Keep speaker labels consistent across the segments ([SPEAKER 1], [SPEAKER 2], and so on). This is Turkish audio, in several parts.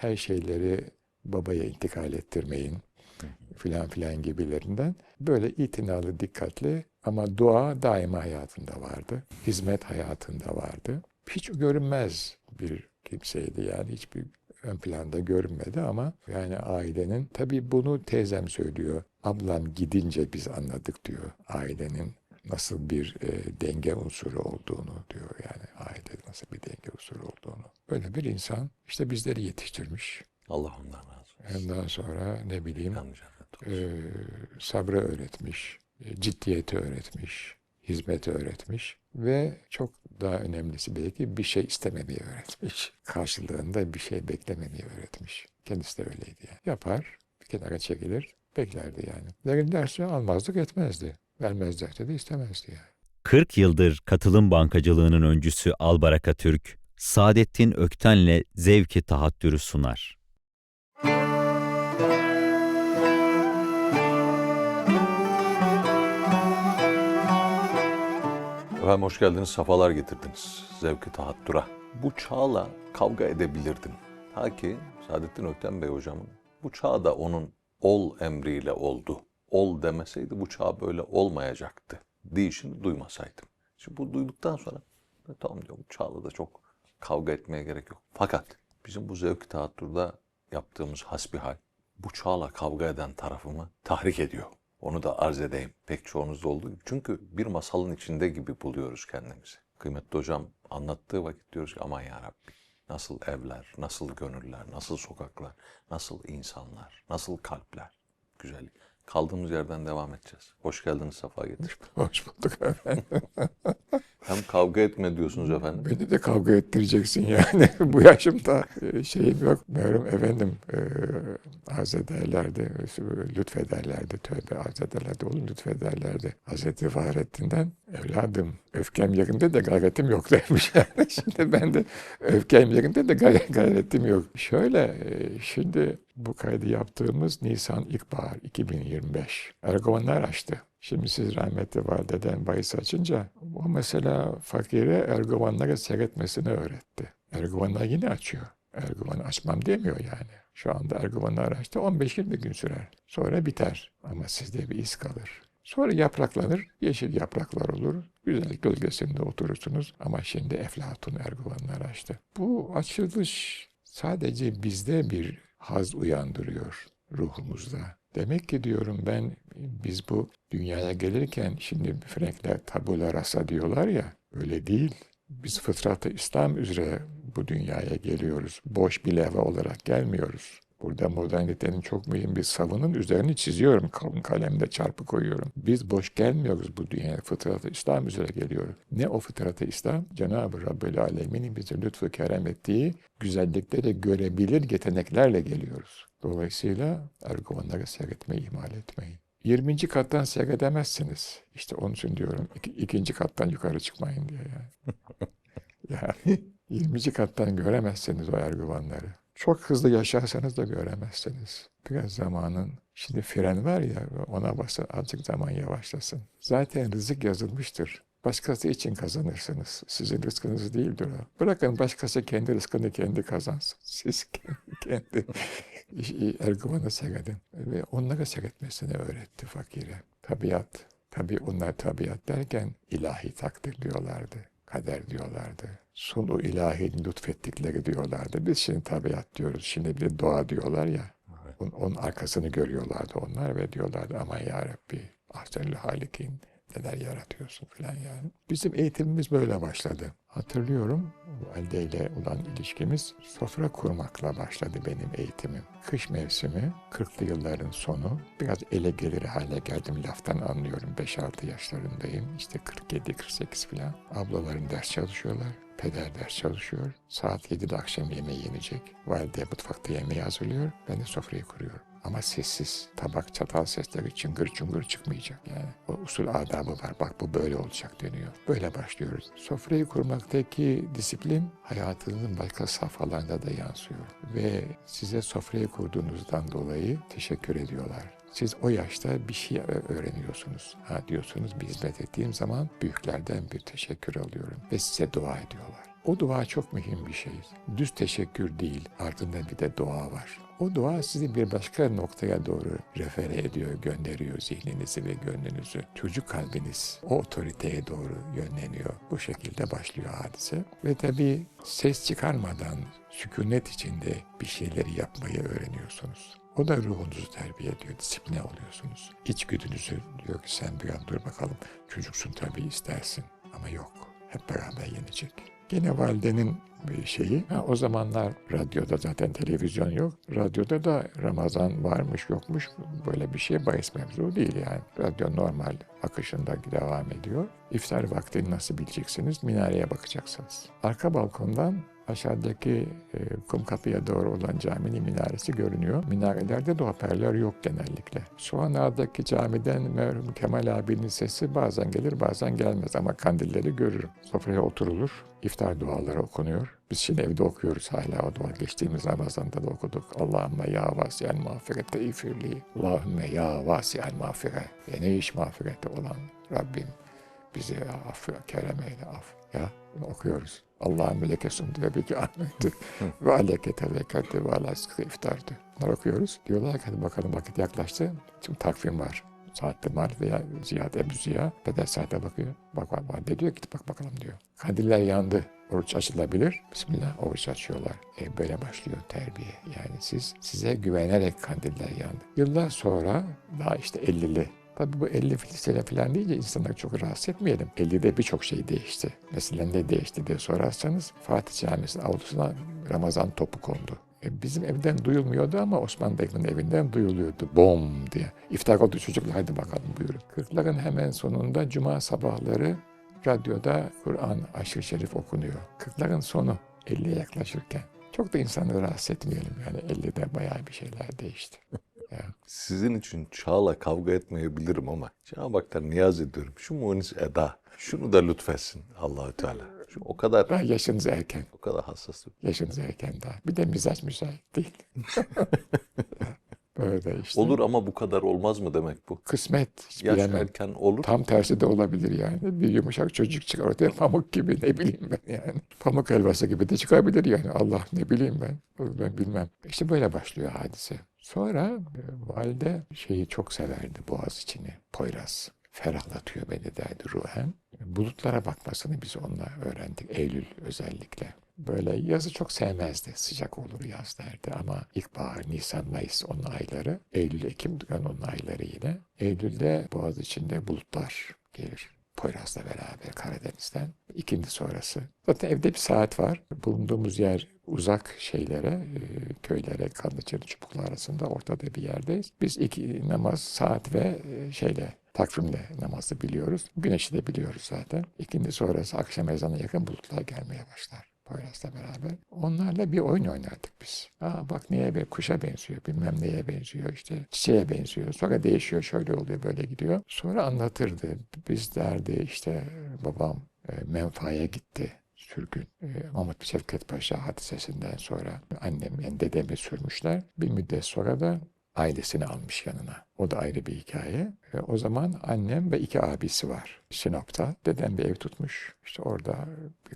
[SPEAKER 1] her şeyleri babaya intikal ettirmeyin filan filan gibilerinden böyle itinalı, dikkatli ama dua daima hayatında vardı. Hizmet hayatında vardı. Hiç görünmez bir kimseydi yani hiçbir ön planda görünmedi ama yani ailenin tabii bunu teyzem söylüyor. Ablam gidince biz anladık diyor ailenin nasıl bir e, denge unsuru olduğunu diyor yani ailede nasıl bir denge unsuru olduğunu. Böyle bir insan işte bizleri yetiştirmiş.
[SPEAKER 2] Allah ondan razı olsun.
[SPEAKER 1] Ondan sonra ne bileyim e, sabrı öğretmiş, e, ciddiyeti öğretmiş, hizmeti öğretmiş ve çok daha önemlisi belki bir şey istememeyi öğretmiş. Karşılığında bir şey beklememeyi öğretmiş. Kendisi de öyleydi yani. Yapar, bir kenara çekilir, beklerdi yani. Verirlerse almazdık etmezdi. Vermezlerse de istemezdi yani.
[SPEAKER 3] 40 yıldır katılım bankacılığının öncüsü Albaraka Türk, Saadettin Ökten'le zevki tahattürü sunar.
[SPEAKER 2] Efendim hoş geldiniz, safalar getirdiniz. Zevki tahattura. Bu çağla kavga edebilirdim. Ta ki Saadettin Ökten Bey hocamın bu çağda onun ol emriyle oldu. Ol demeseydi bu çağ böyle olmayacaktı. Deyişini duymasaydım. Şimdi bu duyduktan sonra "E, tamam diyor bu çağla da çok kavga etmeye gerek yok. Fakat bizim bu zevki tahatturda yaptığımız hasbihal bu çağla kavga eden tarafımı tahrik ediyor. Onu da arz edeyim. Pek çoğunuzda olduğu gibi. Çünkü bir masalın içinde gibi buluyoruz kendimizi. Kıymetli hocam anlattığı vakit diyoruz ki aman ya Rabbi. Nasıl evler, nasıl gönüller, nasıl sokaklar, nasıl insanlar, nasıl kalpler. Güzellik. Kaldığımız yerden devam edeceğiz. Hoş geldiniz, safa getirdiniz.
[SPEAKER 1] Hoş bulduk efendim.
[SPEAKER 2] Hem kavga etme diyorsunuz efendim.
[SPEAKER 1] Beni de kavga ettireceksin yani. Bu yaşımda e, şeyim yok. Meğerim efendim e, arz ederlerdi, lütfederlerdi. Tövbe arz ederlerdi, oğlum lütfederlerdi. Hazreti Fahrettin'den evladım öfkem yerinde de gayretim yok demiş yani. Şimdi ben de öfkem yerinde de gay- gayretim yok. Şöyle e, şimdi bu kaydı yaptığımız Nisan ilkbahar 2025. Erdoğanlar açtı. Şimdi siz rahmetli valideden bahis açınca o mesela fakire Erdoğanlara seyretmesini öğretti. Erdoğanlar yine açıyor. Erdoğan'ı açmam demiyor yani. Şu anda Erdoğanlar açtı 15-20 gün sürer. Sonra biter ama sizde bir iz kalır. Sonra yapraklanır, yeşil yapraklar olur. Güzellik gölgesinde oturursunuz ama şimdi Eflatun Erdoğanlar açtı. Bu açılış sadece bizde bir haz uyandırıyor ruhumuzda. Demek ki diyorum ben biz bu dünyaya gelirken şimdi Frankler tabula rasa diyorlar ya öyle değil. Biz fıtratı İslam üzere bu dünyaya geliyoruz. Boş bir leve olarak gelmiyoruz. Burada modernitenin çok mühim bir savının üzerini çiziyorum. Kalın kalemle çarpı koyuyorum. Biz boş gelmiyoruz bu dünyaya. Fıtratı İslam üzere geliyoruz. Ne o fıtratı İslam? Cenab-ı Rabbül Alemin'in bize lütfu kerem ettiği güzellikleri görebilir yeteneklerle geliyoruz. Dolayısıyla Erdoğanları seyretmeyi ihmal etmeyin. 20. kattan seyredemezsiniz. İşte onun için diyorum iki- ikinci kattan yukarı çıkmayın diye yani. yani 20. kattan göremezsiniz o Erdoğanları. Çok hızlı yaşarsanız da göremezsiniz. Biraz zamanın, şimdi fren var ya ona basa azıcık zaman yavaşlasın. Zaten rızık yazılmıştır. Başkası için kazanırsınız. Sizin rızkınız değildir o. Bırakın başkası kendi rızkını kendi kazansın. Siz kendi Erguvan'ı seyredin. Ve onlara seyretmesini öğretti fakire. Tabiat. Tabi onlar tabiat derken ilahi takdir diyorlardı. Kader diyorlardı. Sunu ilahinin lütfettikleri diyorlardı. Biz şimdi tabiat diyoruz. Şimdi bir doğa diyorlar ya. Onun, onun arkasını görüyorlardı onlar ve diyorlardı aman ya Rabbi ahsenül halikin neler yaratıyorsun falan yani. Bizim eğitimimiz böyle başladı. Hatırlıyorum valideyle olan ilişkimiz sofra kurmakla başladı benim eğitimim. Kış mevsimi 40'lı yılların sonu biraz ele gelir hale geldim laftan anlıyorum 5-6 yaşlarındayım işte 47-48 falan. Ablalarım ders çalışıyorlar. Peder ders çalışıyor. Saat 7'de akşam yemeği yenecek. Valide mutfakta yemeği hazırlıyor. Ben de sofrayı kuruyorum. Ama sessiz. Tabak çatal sesleri çıngır çıngır çıkmayacak. Yani o usul adabı var. Bak bu böyle olacak deniyor. Böyle başlıyoruz. Sofrayı kurmaktaki disiplin hayatınızın başka safhalarında da yansıyor. Ve size sofrayı kurduğunuzdan dolayı teşekkür ediyorlar. Siz o yaşta bir şey öğreniyorsunuz. Ha diyorsunuz bir hizmet ettiğim zaman büyüklerden bir teşekkür alıyorum ve size dua ediyorlar. O dua çok mühim bir şey. Düz teşekkür değil, ardında bir de dua var. O dua sizi bir başka noktaya doğru refere ediyor, gönderiyor zihninizi ve gönlünüzü. Çocuk kalbiniz o otoriteye doğru yönleniyor. Bu şekilde başlıyor hadise. Ve tabii ses çıkarmadan, sükunet içinde bir şeyleri yapmayı öğreniyorsunuz. O da ruhunuzu terbiye ediyor, disipline oluyorsunuz. İçgüdünüzü diyor ki sen biraz dur bakalım. Çocuksun tabii istersin ama yok. Hep beraber yenecek. Gene validenin bir şeyi. Ha, o zamanlar radyoda zaten televizyon yok. Radyoda da Ramazan varmış yokmuş böyle bir şey bahis mevzu değil yani. Radyo normal akışında devam ediyor. İftar vaktini nasıl bileceksiniz? Minareye bakacaksınız. Arka balkondan aşağıdaki e, kum kapıya doğru olan caminin minaresi görünüyor. Minarelerde de hoparlör yok genellikle. Soğanağ'daki camiden merhum Kemal abinin sesi bazen gelir bazen gelmez ama kandilleri görürüm. Sofraya oturulur, iftar duaları okunuyor. Biz şimdi evde okuyoruz hala o dua. Geçtiğimiz Ramazan'da da okuduk. Allahümme ya vasiyel mağfirette ifirli. Allahümme ya vasiyel mağfire. Ve ne iş mağfirette olan Rabbim bizi affı, kerem eyle af. Ya bunu okuyoruz. Allah'ın leke sundu ve beki ahmetti. ve aleke tevekkalti ve ala iftardı. Bunları okuyoruz. Diyorlar ki hadi bakalım vakit yaklaştı. Şimdi takvim var. Saatte mal veya Ziyad Ebu Ziya peder saate bakıyor. Bak bak bak. De diyor git bak bakalım diyor. Kandiller yandı. Oruç açılabilir. Bismillah oruç açıyorlar. E böyle başlıyor terbiye. Yani siz size güvenerek kandiller yandı. Yıllar sonra daha işte 50'li Tabii bu 50 sene falan deyince insanları çok rahatsız etmeyelim. 50'de birçok şey değişti. Mesela ne değişti diye sorarsanız Fatih Camisi'nin avlusuna Ramazan topu kondu. E, bizim evden duyulmuyordu ama Osman Bey'in evinden duyuluyordu. Bom diye. İftar oldu çocuklar hadi bakalım buyurun. Kırkların hemen sonunda cuma sabahları radyoda Kur'an aşırı şerif okunuyor. Kırkların sonu 50'ye yaklaşırken. Çok da insanları rahatsız etmeyelim. Yani 50'de bayağı bir şeyler değişti. Ya.
[SPEAKER 2] Sizin için Çağ'la kavga etmeyebilirim ama Cenab-ı Hak'tan niyaz ediyorum. Şu munis eda, şunu da lütfetsin Allahü Teala. Şu o kadar
[SPEAKER 1] Daha yaşınız erken.
[SPEAKER 2] o kadar hassas.
[SPEAKER 1] Yaşınız erken daha. Bir de mizaç müsait değil. Böyle işte.
[SPEAKER 2] Olur ama bu kadar olmaz mı demek bu?
[SPEAKER 1] Kısmet. Hiç
[SPEAKER 2] Yaş
[SPEAKER 1] bilemem.
[SPEAKER 2] erken olur.
[SPEAKER 1] Tam tersi de olabilir yani. Bir yumuşak çocuk çıkar ortaya pamuk gibi ne bileyim ben yani. Pamuk helvası gibi de çıkabilir yani. Allah ne bileyim ben. Ben bilmem. İşte böyle başlıyor hadise. Sonra e, valide şeyi çok severdi boğaz içini. Poyraz. Ferahlatıyor beni derdi ruhen. Bulutlara bakmasını biz onunla öğrendik. Eylül özellikle. Böyle yazı çok sevmezdi. Sıcak olur yaz derdi ama ilkbahar, Nisan, Mayıs onun ayları. Eylül, Ekim onun ayları yine. Eylül'de boğaz içinde bulutlar gelir. Poyraz'la beraber Karadeniz'den. İkindi sonrası. Zaten evde bir saat var. Bulunduğumuz yer uzak şeylere, e, köylere, Kanlıçırı çubuklar arasında ortada bir yerdeyiz. Biz iki namaz, saat ve e, şeyle takvimle namazı biliyoruz. Güneşi de biliyoruz zaten. İkindi sonrası akşam ezanına yakın bulutlar gelmeye başlar. Poyraz'la beraber. Onlarla bir oyun oynardık biz. Aa bak neye be kuşa benziyor, bilmem neye benziyor, işte çiçeğe benziyor. Sonra değişiyor, şöyle oluyor, böyle gidiyor. Sonra anlatırdı. Biz derdi işte babam e, menfaaya gitti sürgün. E, Mahmut Şevket Paşa hadisesinden sonra annem yani dedemi sürmüşler. Bir müddet sonra da ailesini almış yanına. O da ayrı bir hikaye. E, o zaman annem ve iki abisi var Sinop'ta. Dedem bir ev tutmuş. İşte orada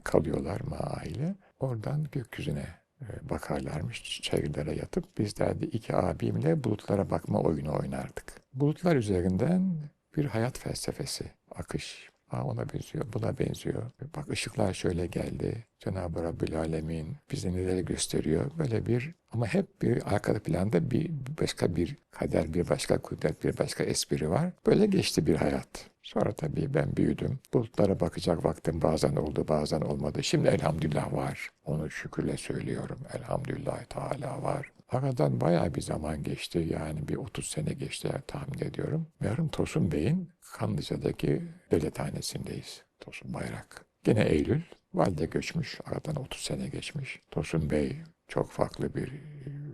[SPEAKER 1] kalıyorlar ma aile. Oradan gökyüzüne e, bakarlarmış çayırlara yatıp biz derdi iki abimle bulutlara bakma oyunu oynardık. Bulutlar üzerinden bir hayat felsefesi, akış. Aa, ona benziyor, buna benziyor. Bak ışıklar şöyle geldi. Cenab-ı Rabbül Alemin bize neleri gösteriyor. Böyle bir ama hep bir arka planda bir başka bir kader, bir başka kudret, bir başka espri var. Böyle geçti bir hayat. Sonra tabii ben büyüdüm. Bulutlara bakacak vaktim bazen oldu, bazen olmadı. Şimdi elhamdülillah var. Onu şükürle söylüyorum. Elhamdülillah Teala var. Aradan bayağı bir zaman geçti. Yani bir 30 sene geçti tahmin ediyorum. Merhum Tosun Bey'in Kanlıca'daki devlethanesindeyiz. Tosun Bayrak. Gene Eylül. Valide göçmüş. Aradan 30 sene geçmiş. Tosun Bey çok farklı bir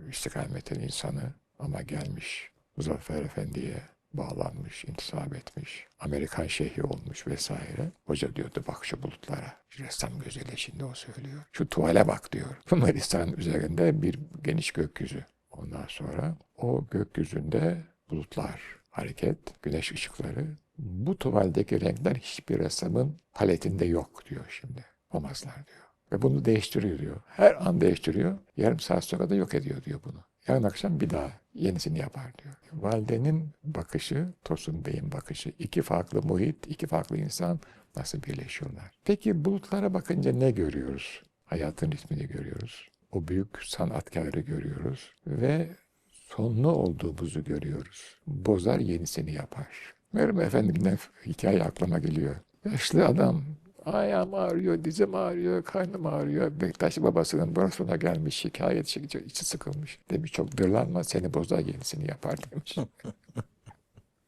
[SPEAKER 1] istikametin insanı ama gelmiş Muzaffer Efendi'ye bağlanmış, intisap etmiş. Amerikan şeyhi olmuş vesaire. Hoca diyordu bak şu bulutlara. Şu ressam gözüyle şimdi o söylüyor. Şu tuvale bak diyor. Manisa'nın üzerinde bir geniş gökyüzü. Ondan sonra o gökyüzünde bulutlar, hareket, güneş ışıkları. Bu tuvaldeki renkler hiçbir ressamın paletinde yok diyor şimdi. Olmazlar diyor. Ve bunu değiştiriyor diyor. Her an değiştiriyor. Yarım saat sonra da yok ediyor diyor bunu. Yarın akşam bir daha yenisini yapar diyor. Validenin bakışı, Tosun Bey'in bakışı. iki farklı muhit, iki farklı insan nasıl birleşiyorlar? Peki bulutlara bakınca ne görüyoruz? Hayatın ritmini görüyoruz. O büyük sanatkarı görüyoruz. Ve sonlu olduğumuzu görüyoruz. Bozar yenisini yapar. Meryem Efendim'den hikaye aklıma geliyor. Yaşlı adam ayağım ağrıyor, dizim ağrıyor, karnım ağrıyor. Bektaş babasının burasına gelmiş şikayet çekici, içi sıkılmış. Demiş çok dırlanma seni bozar yenisini yapar demiş.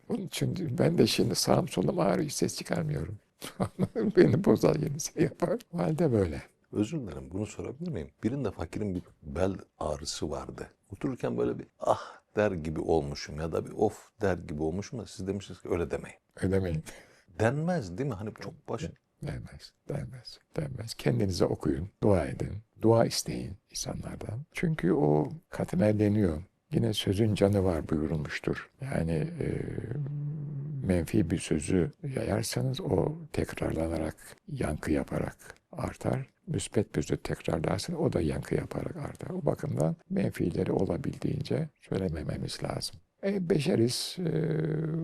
[SPEAKER 1] Onun için ben de şimdi sağım solum ağrıyor ses çıkarmıyorum. Beni bozar yenisini yapar. Valide böyle.
[SPEAKER 2] Özür dilerim bunu sorabilir miyim? Birinde fakirin bir bel ağrısı vardı. Otururken böyle bir ah der gibi olmuşum ya da bir of der gibi olmuşum da siz demişsiniz ki öyle demeyin.
[SPEAKER 1] Ödemeyin.
[SPEAKER 2] Denmez değil mi? Hani çok baş...
[SPEAKER 1] Denmez, denmez, denmez. Kendinize okuyun, dua edin, dua isteyin insanlardan. Çünkü o katmerleniyor. Yine sözün canı var buyurulmuştur. Yani e, menfi bir sözü yayarsanız o tekrarlanarak, yankı yaparak artar. Müspet bir sözü tekrarlarsanız o da yankı yaparak artar. O bakımdan menfileri olabildiğince söylemememiz lazım. E, beşeriz e,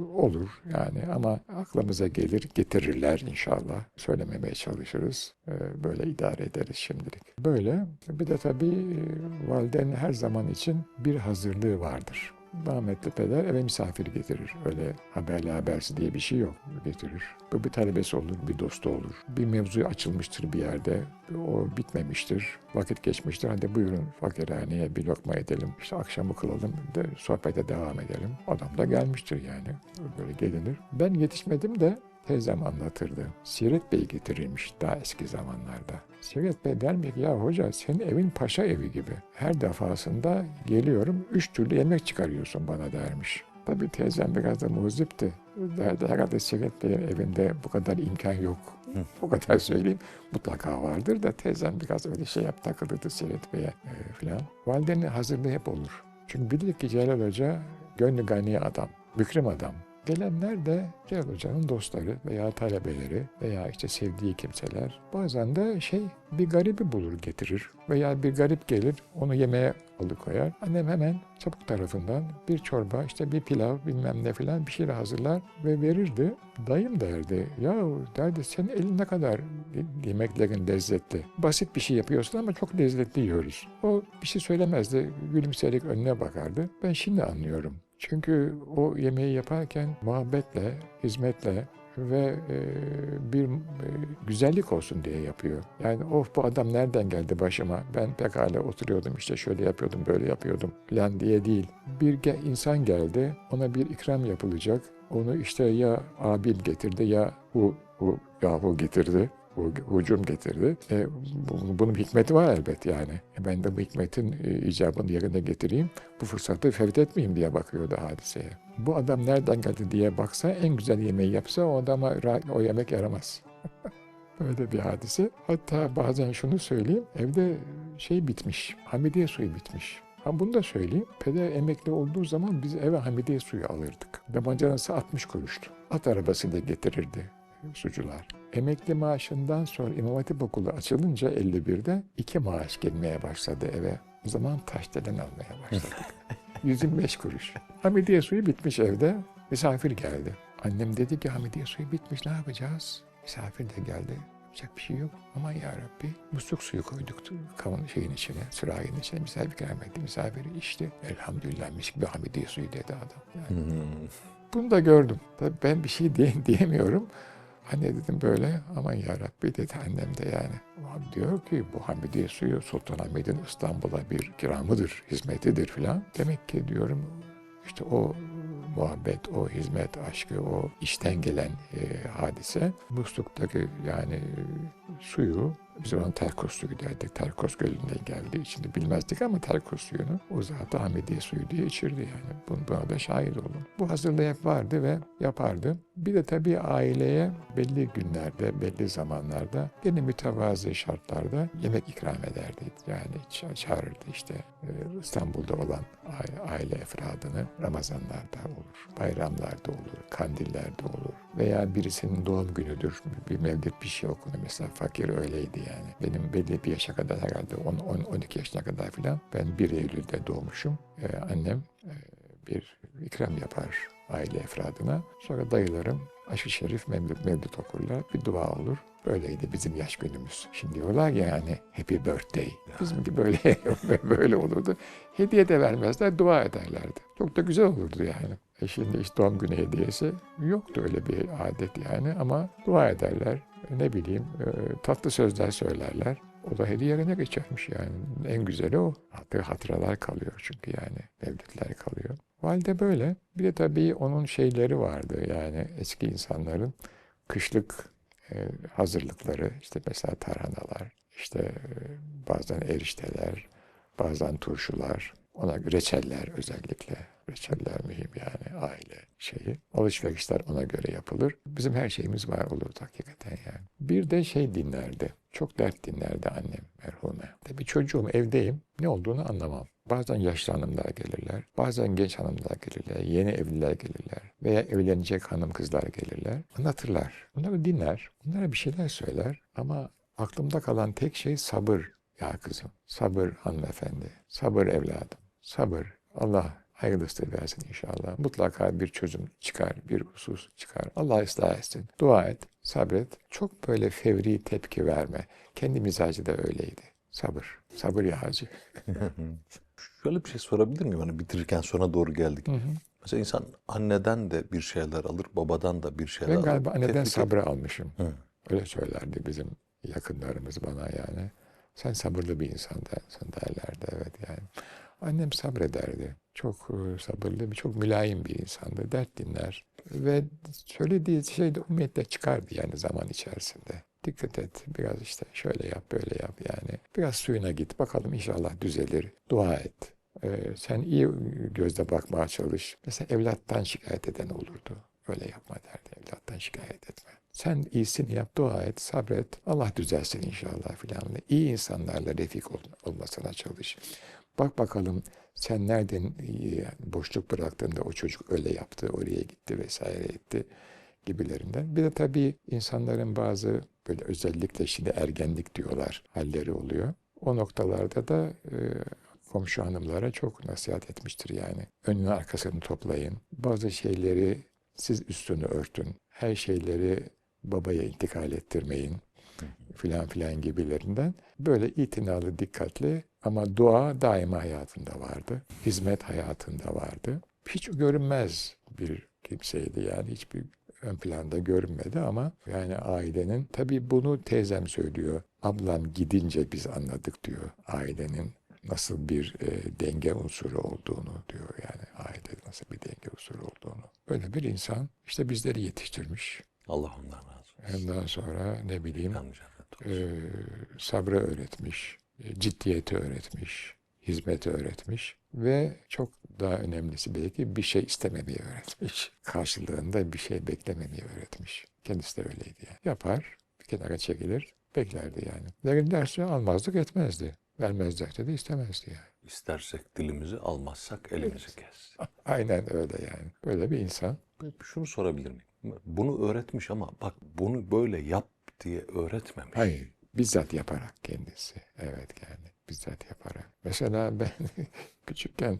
[SPEAKER 1] olur yani ama aklımıza gelir getirirler inşallah. Söylememeye çalışırız. E, böyle idare ederiz şimdilik. Böyle bir de tabii e, validenin her zaman için bir hazırlığı vardır. Rahmetli peder eve misafir getirir. Öyle haberli habersiz diye bir şey yok. Getirir. Bu bir talebesi olur, bir dostu olur. Bir mevzu açılmıştır bir yerde. O bitmemiştir. Vakit geçmiştir. Hadi buyurun fakirhaneye bir lokma edelim. İşte akşamı kılalım de sohbete devam edelim. Adam da gelmiştir yani. Böyle gelinir. Ben yetişmedim de teyzem anlatırdı. Siret Bey getirilmiş daha eski zamanlarda. Siret Bey dermiş ki ya hoca senin evin paşa evi gibi. Her defasında geliyorum üç türlü yemek çıkarıyorsun bana dermiş. Tabii teyzem biraz da muzipti. Derdi herhalde Siret Bey'in evinde bu kadar imkan yok. O kadar söyleyeyim. Mutlaka vardır da teyzem biraz öyle şey yap takılırdı Siret Bey'e e, filan. Validenin hazırlığı hep olur. Çünkü bilir ki Celal Hoca gönlü gani adam, mükrim adam. Gelenler de Celal Hoca'nın dostları veya talebeleri veya işte sevdiği kimseler. Bazen de şey bir garibi bulur getirir veya bir garip gelir onu yemeğe alıkoyar. Annem hemen çabuk tarafından bir çorba işte bir pilav bilmem ne filan bir şeyler hazırlar ve verirdi. Dayım derdi ya derdi senin elin ne kadar yemeklerin lezzetli. Basit bir şey yapıyorsun ama çok lezzetli yiyoruz. O bir şey söylemezdi gülümseyerek önüne bakardı. Ben şimdi anlıyorum. Çünkü o yemeği yaparken muhabbetle, hizmetle ve e, bir e, güzellik olsun diye yapıyor. Yani of bu adam nereden geldi başıma? Ben pekala oturuyordum işte şöyle yapıyordum, böyle yapıyordum falan diye değil. Bir ge- insan geldi, ona bir ikram yapılacak. Onu işte ya abil getirdi ya hu, hu yahu getirdi hücum getirdi. E, bu- bunun hikmeti var elbet yani. E, ben de bu hikmetin e, icabını yerine getireyim. Bu fırsatı fevt etmeyeyim diye bakıyordu hadiseye. Bu adam nereden geldi diye baksa en güzel yemeği yapsa o adama o yemek yaramaz. Böyle bir hadise. Hatta bazen şunu söyleyeyim. Evde şey bitmiş. Hamidiye suyu bitmiş. Ha bunu da söyleyeyim. Peder emekli olduğu zaman biz eve hamidiye suyu alırdık. Damacanası 60 kuruştu. At arabasıyla getirirdi sucular. Emekli maaşından sonra İmam Hatip Okulu açılınca 51'de iki maaş gelmeye başladı eve. O zaman taşdelen almaya başladık. 125 kuruş. Hamidiye suyu bitmiş evde. Misafir geldi. Annem dedi ki Hamidiye suyu bitmiş ne yapacağız? Misafir de geldi. Yapacak bir şey yok. Aman ya Rabbi. Musluk suyu koyduk kavun şeyin içine, sürahinin içine. Misafir gelmedi. Misafiri içti. Elhamdülillah mis gibi Hamidiye suyu dedi adam. Yani bunu da gördüm. Tabii ben bir şey diye, diyemiyorum. Anne dedim böyle aman ya Rabbi dedi annem de yani. Diyor ki bu Hamidiye suyu Sultanahmet'in İstanbul'a bir kiramıdır, hizmetidir filan. Demek ki diyorum işte o muhabbet, o hizmet aşkı, o işten gelen e, hadise musluktaki yani suyu biz ona terkos suyu derdik. Terkos gölünden geldi. Şimdi bilmezdik ama terkos suyunu o zaten Hamidiye suyu diye içirdi yani. Bun- Buna da şahit oldum. Bu hazırlığı hep vardı ve yapardı. Bir de tabii aileye belli günlerde, belli zamanlarda gene mütevazı şartlarda yemek ikram ederdi. Yani ça- çağırırdı işte e, İstanbul'da olan aile, efradını Ramazanlarda olur, bayramlarda olur, kandillerde olur veya birisinin doğum günüdür. Bir mevlid bir şey okunur. Mesela fakir öyleydi yani. Benim belli bir yaşa kadar herhalde 10-12 yaşına kadar filan ben 1 Eylül'de doğmuşum. Ee, annem e, bir ikram yapar aile efradına. Sonra dayılarım aşı şerif mevlid, mevlid okurlar. Bir dua olur. Böyleydi bizim yaş günümüz. Şimdi diyorlar ya yani happy birthday. Bizimki böyle böyle olurdu. Hediye de vermezler, dua ederlerdi. Çok da güzel olurdu yani. E şimdi işte doğum günü hediyesi yoktu öyle bir adet yani ama dua ederler. Ne bileyim e, tatlı sözler söylerler. O da hediye yerine geçermiş yani. En güzeli o. Hatır, hatıralar kalıyor çünkü yani. Mevlidler kalıyor. Valide böyle. Bir de tabii onun şeyleri vardı yani eski insanların kışlık e, hazırlıkları işte mesela tarhanalar, işte e, bazen erişteler, bazen turşular, ona reçeller özellikle. Reçeller mühim yani aile. Alışverişler ona göre yapılır. Bizim her şeyimiz var olurdu hakikaten yani. Bir de şey dinlerdi. Çok dert dinlerdi annem merhume. Tabii çocuğum evdeyim. Ne olduğunu anlamam. Bazen yaşlı hanımlar gelirler. Bazen genç hanımlar gelirler. Yeni evliler gelirler. Veya evlenecek hanım kızlar gelirler. Anlatırlar. Bunları dinler. Bunlara bir şeyler söyler. Ama aklımda kalan tek şey sabır ya kızım. Sabır hanımefendi. Sabır evladım. Sabır. Allah hayırlısı versin inşallah. Mutlaka bir çözüm çıkar, bir husus çıkar. Allah ıslah etsin. Dua et, sabret. Çok böyle fevri tepki verme. Kendi mizacı da öyleydi. Sabır. Sabır ya hacı.
[SPEAKER 2] Şöyle bir şey sorabilir miyim? Hani bitirirken sona doğru geldik. Mesela insan anneden de bir şeyler alır, babadan da bir şeyler
[SPEAKER 1] Ben
[SPEAKER 2] alır.
[SPEAKER 1] galiba anneden
[SPEAKER 2] Tebrik et-
[SPEAKER 1] sabrı almışım.
[SPEAKER 2] Hı.
[SPEAKER 1] Öyle söylerdi bizim yakınlarımız bana yani. Sen sabırlı bir insan derlerdi evet yani. Annem sabrederdi. Çok e, sabırlı, çok mülayim bir insandı. Dert dinler. Ve söylediği şey de umumiyetle çıkardı yani zaman içerisinde. Dikkat et, biraz işte şöyle yap, böyle yap yani. Biraz suyuna git, bakalım inşallah düzelir. Dua et. Ee, sen iyi gözle bakmaya çalış. Mesela evlattan şikayet eden olurdu. Öyle yapma derdi, evlattan şikayet etme. Sen iyisini yap, dua et, sabret. Allah düzelsin inşallah filan. İyi insanlarla refik ol- olmasına çalış. Bak bakalım sen nereden boşluk bıraktığında o çocuk öyle yaptı, oraya gitti vesaire etti gibilerinden. Bir de tabii insanların bazı böyle özellikle şimdi ergenlik diyorlar halleri oluyor. O noktalarda da e, komşu hanımlara çok nasihat etmiştir yani. Önünü arkasını toplayın. Bazı şeyleri siz üstünü örtün. Her şeyleri babaya intikal ettirmeyin filan filan gibilerinden. Böyle itinalı, dikkatli ama dua daima hayatında vardı. Hizmet hayatında vardı. Hiç görünmez bir kimseydi yani hiçbir ön planda görünmedi ama yani ailenin tabii bunu teyzem söylüyor. Ablam gidince biz anladık diyor ailenin nasıl bir e, denge unsuru olduğunu diyor yani ailede nasıl bir denge unsuru olduğunu. Böyle bir insan işte bizleri yetiştirmiş.
[SPEAKER 2] Allah ondan razı olsun.
[SPEAKER 1] Ondan sonra ne bileyim e, sabrı öğretmiş, ciddiyeti öğretmiş, hizmeti öğretmiş ve çok daha önemlisi belki bir şey istememeyi öğretmiş. Karşılığında bir şey beklememeyi öğretmiş. Kendisi de öyleydi yani. Yapar, bir kenara çekilir, beklerdi yani. Verirlerse almazdık etmezdi. Vermezlerse de istemezdi yani.
[SPEAKER 2] İstersek dilimizi almazsak elimizi kes.
[SPEAKER 1] Aynen öyle yani. Böyle bir insan.
[SPEAKER 2] Şunu sorabilir miyim? Bunu öğretmiş ama bak bunu böyle yap diye öğretmemiş.
[SPEAKER 1] Hayır, bizzat yaparak kendisi. Evet yani bizzat yaparak. Mesela ben küçükken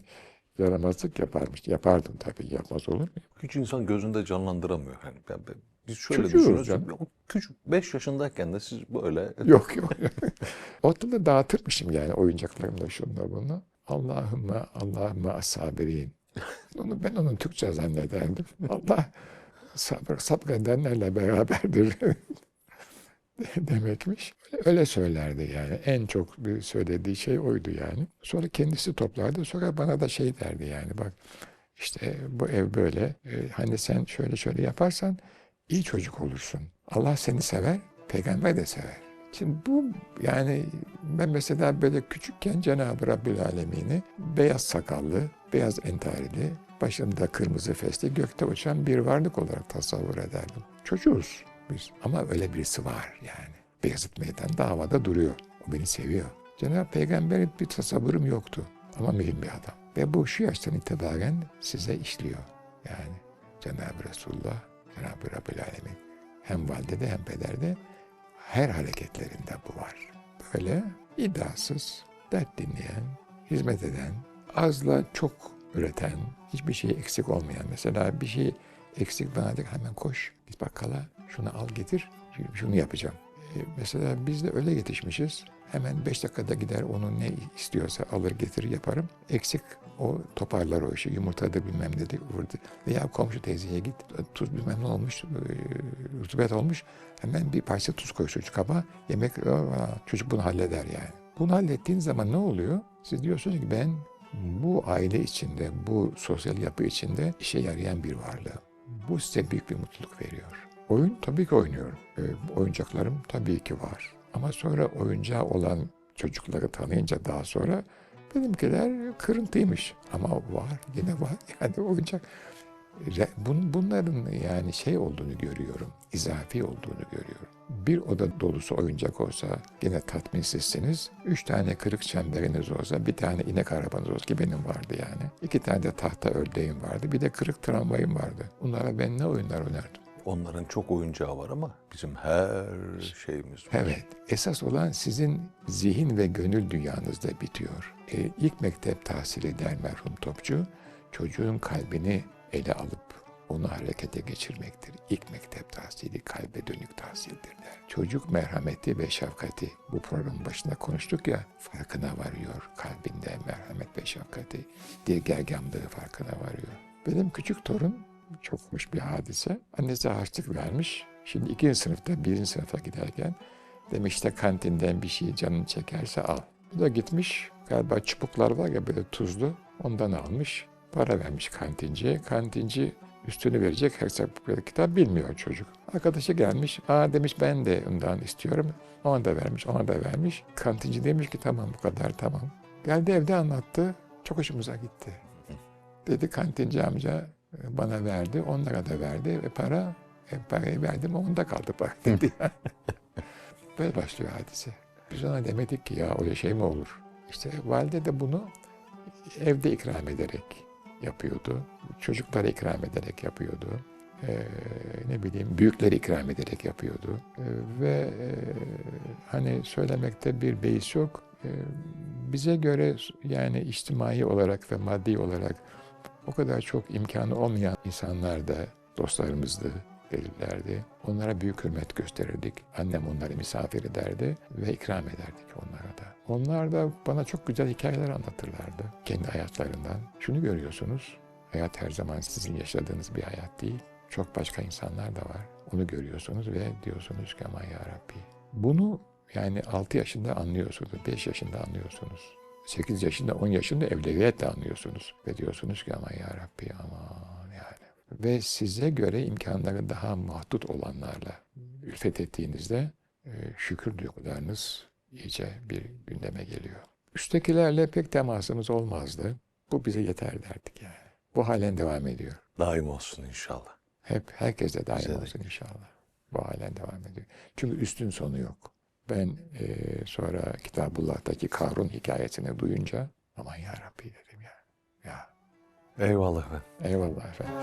[SPEAKER 1] yaramazlık yaparmış. Yapardım tabii yapmaz olur mu?
[SPEAKER 2] Hiç insan gözünde canlandıramıyor. Yani ben, ben- biz şöyle
[SPEAKER 1] Çocuğuz
[SPEAKER 2] düşünüyoruz. O Küçük 5 yaşındayken de siz böyle
[SPEAKER 1] Yok yok. Ortada dağıtırmışım yani oyuncaklarımla şunla bunu. Allahümme Allahümme asabirin. Onu ben onun Türkçe zannederdim. Allah sabır, sabredenlerle beraberdir demekmiş. Öyle, öyle söylerdi yani. En çok söylediği şey oydu yani. Sonra kendisi toplardı. Sonra bana da şey derdi yani bak işte bu ev böyle. e, hani sen şöyle şöyle yaparsan iyi çocuk olursun. Allah seni sever, peygamber de sever. Şimdi bu yani ben mesela böyle küçükken Cenab-ı Rabbül Alemin'i beyaz sakallı, beyaz entarili, başında kırmızı fesli, gökte uçan bir varlık olarak tasavvur ederdim. Çocuğuz biz ama öyle birisi var yani. Beyazıt Meydan'da havada duruyor. O beni seviyor. Cenab-ı Peygamber'in bir tasavvurum yoktu ama mühim bir adam. Ve bu şu yaştan itibaren size işliyor. Yani Cenab-ı Resulullah Cenab-ı Rabbül Alemin. Hem validede hem pederde her hareketlerinde bu var. Böyle iddiasız, dert dinleyen, hizmet eden, azla çok üreten, hiçbir şey eksik olmayan. Mesela bir şey eksik bana de hemen koş, git bakkala, şunu al getir, şunu yapacağım. E, mesela biz de öyle yetişmişiz. Hemen beş dakikada gider onu ne istiyorsa alır getirir yaparım. Eksik o toparlar o işi. Yumurtadır bilmem dedi vurdu. Veya komşu teyzeye git tuz bilmem ne olmuş, e, rutubet olmuş. Hemen bir parça tuz koy çocuk kaba. Yemek çocuk bunu halleder yani. Bunu hallettiğin zaman ne oluyor? Siz diyorsunuz ki ben bu aile içinde, bu sosyal yapı içinde işe yarayan bir varlığım. Bu size büyük bir mutluluk veriyor. Oyun tabii ki oynuyorum. E, oyuncaklarım tabii ki var. Ama sonra oyuncağı olan çocukları tanıyınca daha sonra benimkiler kırıntıymış. Ama var, yine var. Yani oyuncak. Bunların yani şey olduğunu görüyorum. izafi olduğunu görüyorum. Bir oda dolusu oyuncak olsa yine tatminsizsiniz. Üç tane kırık çemberiniz olsa, bir tane inek arabanız olsa ki benim vardı yani. İki tane de tahta ördeğim vardı. Bir de kırık tramvayım vardı. Bunlara ben ne oyunlar oynardım.
[SPEAKER 2] Onların çok oyuncağı var ama bizim her şeyimiz var.
[SPEAKER 1] Evet, esas olan sizin zihin ve gönül dünyanızda bitiyor. E, ilk mektep tahsili der merhum topçu, çocuğun kalbini ele alıp onu harekete geçirmektir. İlk mektep tahsili kalbe dönük tahsildir der. Çocuk merhameti ve şefkati bu programın başında konuştuk ya farkına varıyor kalbinde merhamet ve şefkati. Dirgergamlığı farkına varıyor. Benim küçük torun çok hoş bir hadise. Annesi harçlık vermiş. Şimdi ikinci sınıfta birinci sınıfa giderken demiş işte kantinden bir şey canın çekerse al. Bu da gitmiş galiba çubuklar var ya böyle tuzlu ondan almış. Para vermiş kantinciye. Kantinci üstünü verecek hesap kitap bilmiyor çocuk. Arkadaşı gelmiş. Aa demiş ben de ondan istiyorum. Ona da vermiş, ona da vermiş. Kantinci demiş ki tamam bu kadar tamam. Geldi evde anlattı. Çok hoşumuza gitti. Dedi kantinci amca e, bana verdi. 10 lira da verdi ve para e, parayı verdim onda kaldı para dedi. Böyle başlıyor hadise. Biz ona demedik ki ya öyle şey mi olur? İşte valide de bunu evde ikram ederek yapıyordu. Çocuklara ikram ederek yapıyordu. Ee, ne bileyim büyükleri ikram ederek yapıyordu. Ee, ve e, hani söylemekte bir beis yok. Ee, bize göre yani içtimai olarak ve maddi olarak o kadar çok imkanı olmayan insanlar da dostlarımızdı, gelirlerdi. Onlara büyük hürmet gösterirdik. Annem onları misafir ederdi ve ikram ederdik onlara da. Onlar da bana çok güzel hikayeler anlatırlardı kendi hayatlarından. Şunu görüyorsunuz, hayat her zaman sizin yaşadığınız bir hayat değil. Çok başka insanlar da var. Onu görüyorsunuz ve diyorsunuz ki aman ya Rabbi. Bunu yani 6 yaşında anlıyorsunuz, 5 yaşında anlıyorsunuz. 8 yaşında, 10 yaşında evlilikle anlıyorsunuz. Ve diyorsunuz ki aman ya Rabbi aman yani. Ve size göre imkanları daha mahdut olanlarla ülfet ettiğinizde şükür duygularınız iyice bir gündeme geliyor. Üsttekilerle pek temasımız olmazdı. Bu bize yeter derdik yani. Bu halen devam ediyor.
[SPEAKER 2] Daim olsun inşallah.
[SPEAKER 1] Hep herkese daim
[SPEAKER 2] Bize de.
[SPEAKER 1] olsun inşallah. Bu halen devam ediyor. Çünkü üstün sonu yok. Ben e, sonra Kitabullah'taki Karun hikayesini duyunca aman ya Rabbi dedim ya. Ya
[SPEAKER 2] Eyvallah efendim.
[SPEAKER 1] eyvallah efendim.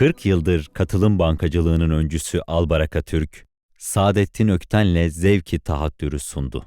[SPEAKER 3] ...40 yıldır katılım bankacılığının öncüsü Albaraka Türk, Saadettin Ökten'le zevki tahaddürü sundu.